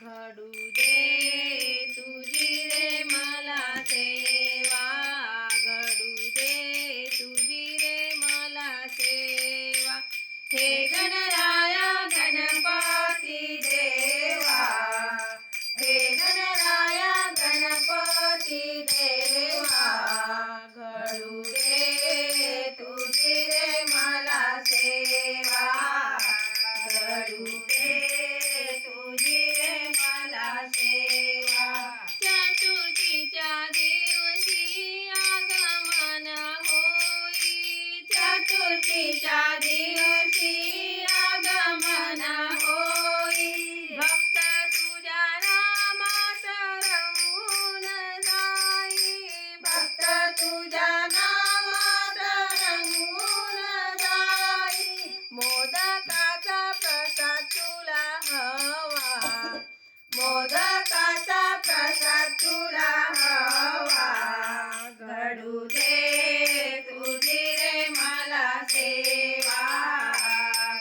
ઘડું દે मोदकाचा प्रसाद तुला हवा. घडू दे तुझी रे मला सेवा.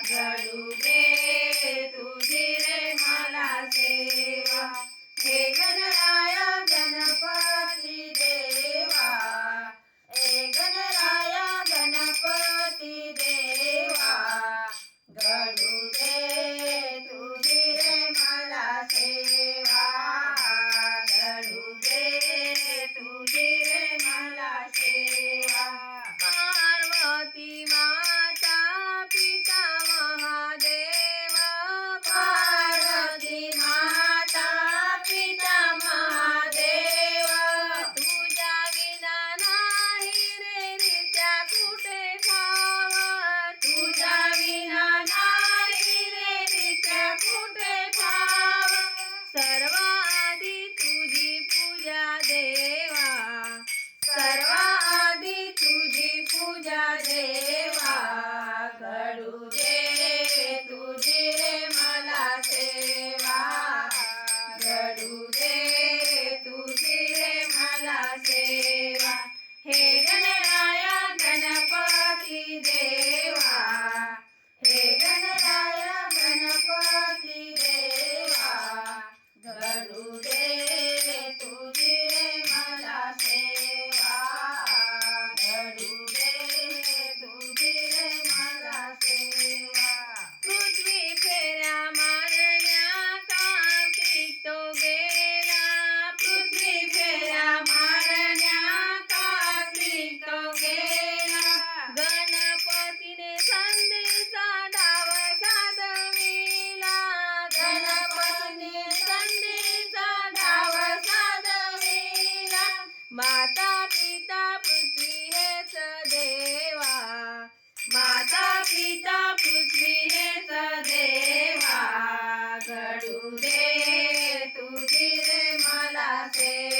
घडू दे तुझी रे मला सेवा. हे गणराया गणपती देवा. हे गणराया गणपती देवा Namaste. clases.